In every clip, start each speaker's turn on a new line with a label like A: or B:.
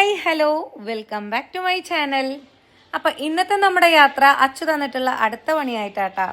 A: Hi hello. Welcome back to my channel. അപ്പം ഇന്നത്തെ നമ്മുടെ യാത്ര അച്ചു തന്നിട്ടുള്ള അടുത്ത പണിയായിട്ടാട്ടാ.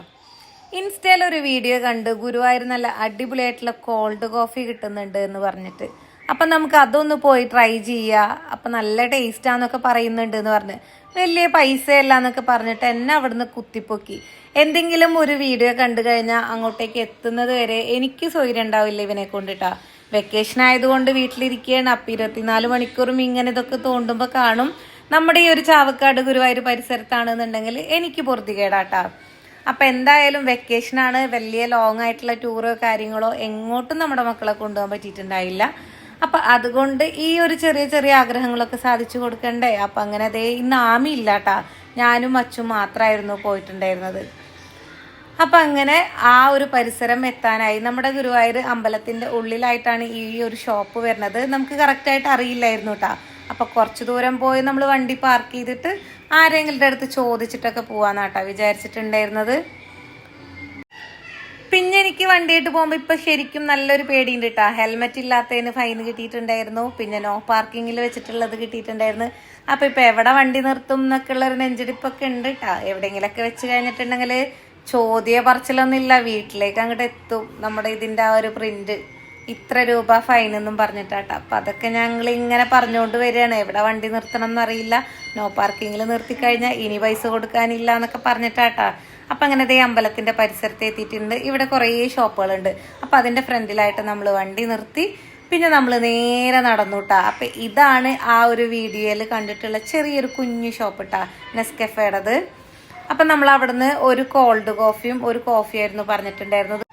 A: ഇൻസ്റ്റയിൽ ഒരു വീഡിയോ കണ്ട് ഗുരുവായൂർ നല്ല അടിപൊളിയായിട്ടുള്ള കോൾഡ് കോഫി കിട്ടുന്നുണ്ട് എന്ന് പറഞ്ഞിട്ട്. അപ്പം നമുക്ക് അതൊന്ന് പോയി ട്രൈ ചെയ്യുക അപ്പം നല്ല ടേസ്റ്റാന്നൊക്കെ പറയുന്നുണ്ട് എന്ന് പറഞ്ഞ്. വലിയ പൈസയല്ല എന്നൊക്കെ പറഞ്ഞിട്ട് എന്നെ അവിടുന്ന് കുത്തിപ്പൊക്കി. എന്തെങ്കിലും ഒരു വീഡിയോ കണ്ടു കഴിഞ്ഞാൽ അങ്ങോട്ടേക്ക് എത്തുന്നത് വരെ എനിക്ക് സൗകര്യം ഉണ്ടാവില്ല ഇവനെ കൊണ്ടിട്ടാ. വെക്കേഷൻ ആയതുകൊണ്ട് വീട്ടിലിരിക്കുകയാണ് അപ്പം ഇരുപത്തിനാല് മണിക്കൂറും ഇങ്ങനെ ഇതൊക്കെ തോണ്ടുമ്പോൾ കാണും. നമ്മുടെ ഈ ഒരു ചാവക്കാട് ഗുരുവായൂർ പരിസരത്താണെന്നുണ്ടെങ്കിൽ എനിക്ക് പൊറുതികേടാട്ടാ അപ്പം എന്തായാലും വെക്കേഷനാണ് വലിയ ലോങ് ആയിട്ടുള്ള ടൂറോ കാര്യങ്ങളോ എങ്ങോട്ടും നമ്മുടെ മക്കളെ കൊണ്ടുപോകാൻ പറ്റിയിട്ടുണ്ടായില്ല. അപ്പം അതുകൊണ്ട് ഈ ഒരു ചെറിയ ചെറിയ ആഗ്രഹങ്ങളൊക്കെ സാധിച്ചു കൊടുക്കണ്ടേ? അപ്പം അങ്ങനെ അതേ ഇന്ന് ആമി ഇല്ലാട്ടാ ഞാനും അച്ചും മാത്രമായിരുന്നു പോയിട്ടുണ്ടായിരുന്നത്. അപ്പം അങ്ങനെ ആ ഒരു പരിസരം എത്താനായി. നമ്മുടെ ഗുരുവായൂർ അമ്പലത്തിന്റെ ഉള്ളിലായിട്ടാണ് ഈ ഒരു ഷോപ്പ് വരുന്നത്. നമുക്ക് കറക്റ്റായിട്ട് അറിയില്ലായിരുന്നു കേട്ടോ അപ്പോൾ കുറച്ച് ദൂരം പോയി നമ്മൾ വണ്ടി പാർക്ക് ചെയ്തിട്ട് ആരെങ്കിലും അടുത്ത് ചോദിച്ചിട്ടൊക്കെ പോവാന്നാട്ടാ വിചാരിച്ചിട്ടുണ്ടായിരുന്നത്. പിന്നെ എനിക്ക് വണ്ടിയിട്ട് പോകുമ്പോൾ ഇപ്പൊ ശരിക്കും നല്ലൊരു പേടിയുണ്ട് കേട്ടോ ഹെൽമെറ്റ് ഇല്ലാത്തതിന് ഫൈൻ കിട്ടിയിട്ടുണ്ടായിരുന്നു. പിന്നെ നോ പാർക്കിങ്ങിൽ വെച്ചിട്ടുള്ളത് കിട്ടിയിട്ടുണ്ടായിരുന്നു. അപ്പൊ ഇപ്പൊ എവിടെ വണ്ടി നിർത്തും എന്നൊക്കെ ഉള്ളൊരു നെഞ്ചിടിപ്പൊക്കെ ഉണ്ട് കേട്ടോ എവിടെയെങ്കിലൊക്കെ വെച്ച് കഴിഞ്ഞിട്ടുണ്ടെങ്കിൽ ചോദ്യ പറച്ചിലൊന്നുമില്ല വീട്ടിലേക്ക് അങ്ങോട്ട് എത്തും. നമ്മുടെ ഇതിന്റെ ആ ഒരു പ്രിന്റ് ഇത്ര രൂപ ഫൈൻ എന്നും പറഞ്ഞിട്ടാട്ടോ. അപ്പൊ അതൊക്കെ ഞങ്ങൾ ഇങ്ങനെ പറഞ്ഞുകൊണ്ട് വരികയാണ്. എവിടെ വണ്ടി നിർത്തണം എന്നറിയില്ല നോ പാർക്കിങ്ങിൽ നിർത്തി കഴിഞ്ഞാൽ ഇനി പൈസ കൊടുക്കാനില്ല എന്നൊക്കെ പറഞ്ഞിട്ടാട്ടാ. അപ്പൊ അങ്ങനെ ദേ അമ്പലത്തിന്റെ പരിസരത്ത് എത്തിയിട്ടുണ്ട്. ഇവിടെ കുറേ ഷോപ്പുകളുണ്ട്. അപ്പൊ അതിന്റെ ഫ്രണ്ടിലായിട്ട് നമ്മൾ വണ്ടി നിർത്തി. പിന്നെ നമ്മൾ നേരെ നടന്നുട്ടാ. അപ്പൊ ഇതാണ് ആ ഒരു വീഡിയോയിൽ കണ്ടിട്ടുള്ള ചെറിയൊരു കുഞ്ഞു ഷോപ്പ് ഇട്ടാ നെസ്കഫേടത് അപ്പൊ നമ്മൾ അവിടുന്ന് ഒരു കോൾഡ് കോഫിയും ഒരു കോഫി ആയിരുന്നു പറഞ്ഞിട്ടുണ്ടായിരുന്നത്.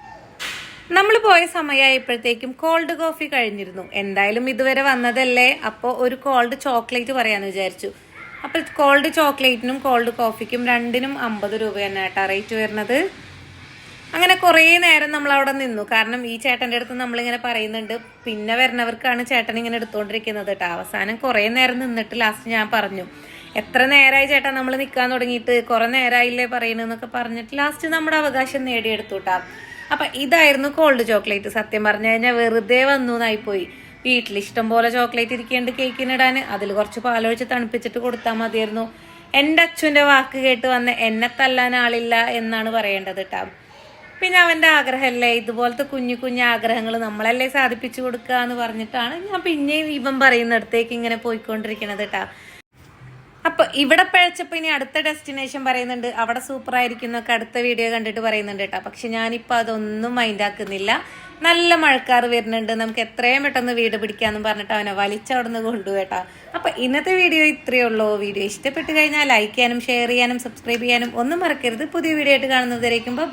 A: നമ്മൾ പോയ സമയമായപ്പോഴത്തേക്കും കോൾഡ് കോഫി കഴിഞ്ഞിരുന്നു. എന്തായാലും ഇതുവരെ വന്നതല്ലേ? അപ്പോൾ ഒരു കോൾഡ് ചോക്ലേറ്റ് പറയാന്ന് വിചാരിച്ചു. അപ്പോൾ കോൾഡ് ചോക്ലേറ്റിനും കോൾഡ് കോഫിക്കും രണ്ടിനും അമ്പത് രൂപ തന്നെ കേട്ടോ റേറ്റ് വരുന്നത്. അങ്ങനെ കുറേ നേരം നമ്മൾ അവിടെ നിന്നു. കാരണം ഈ ചേട്ടന്റെ അടുത്ത് നമ്മളിങ്ങനെ പറയുന്നുണ്ട്. പിന്നെ വരുന്നവർക്കാണ് ചേട്ടൻ ഇങ്ങനെ എടുത്തുകൊണ്ടിരിക്കുന്നത് കേട്ടോ. അവസാനം കുറേ നേരം നിന്നിട്ട് ലാസ്റ്റ് ഞാൻ പറഞ്ഞു. എത്ര നേരമായി ചേട്ടാ നമ്മൾ നിൽക്കാൻ തുടങ്ങിയിട്ട്? കുറേ നേരമായില്ലേ പറയണെന്നൊക്കെ പറഞ്ഞിട്ട് ലാസ്റ്റ് നമ്മുടെ അവകാശം നേടിയെടുത്തു കേട്ടോ അപ്പം ഇതായിരുന്നു കോൾഡ് ചോക്ലേറ്റ് സത്യം പറഞ്ഞു കഴിഞ്ഞാൽ വെറുതെ വന്നു എന്നായിപ്പോയി വീട്ടിൽ ഇഷ്ടം പോലെ ചോക്ലേറ്റ് ഇരിക്കേണ്ട കേക്കിനിടാൻ അതിൽ കുറച്ച് പാലൊഴിച്ച് തണുപ്പിച്ചിട്ട് കൊടുത്താൽ മതിയായിരുന്നു. എന്റെ അച്ഛന്റെ വാക്ക് കേട്ട് വന്ന് എന്നെ തല്ലാൻ ആളില്ല എന്നാണ് പറയേണ്ടത് കേട്ടോ പിന്നെ അവന്റെ ആഗ്രഹമല്ലേ ഇതുപോലത്തെ കുഞ്ഞു കുഞ്ഞു ആഗ്രഹങ്ങൾ നമ്മളല്ലേ സാധിപ്പിച്ചു കൊടുക്കുക എന്ന് പറഞ്ഞിട്ടാണ് ഞാൻ പിന്നെയും ഇവൻ പറയുന്നിടത്തേക്ക് ഇങ്ങനെ പോയിക്കൊണ്ടിരിക്കണത് കേട്ടാ അപ്പൊ ഇവിടെ പഴച്ചപ്പോ ഇനി അടുത്ത ഡെസ്റ്റിനേഷൻ പറയുന്നുണ്ട്. അവിടെ സൂപ്പർ ആയിരിക്കും എന്നൊക്കെ അടുത്ത വീഡിയോ കണ്ടിട്ട് പറയുന്നുണ്ട് കേട്ടോ. പക്ഷെ ഞാനിപ്പോ അതൊന്നും മൈൻഡ് ആക്കുന്നില്ല. നല്ല മഴക്കാർ വരുന്നുണ്ട്. നമുക്ക് എത്രയും പെട്ടെന്ന് വീട് പിടിക്കാന്ന് പറഞ്ഞിട്ട് അവനെ വലിച്ചവിടുന്ന് കൊണ്ടുപോയിട്ടോ അപ്പോൾ അപ്പൊ ഇന്നത്തെ വീഡിയോ ഇത്രയേ ഉള്ളൂ. വീഡിയോ ഇഷ്ടപ്പെട്ട് കഴിഞ്ഞാൽ ലൈക്ക് ചെയ്യാനും ഷെയർ ചെയ്യാനും സബ്സ്ക്രൈബ് ചെയ്യാനും ഒന്നും മറക്കരുത്. പുതിയ വീഡിയോ ആയിട്ട് കാണുന്നതായിരിക്കും ബൈ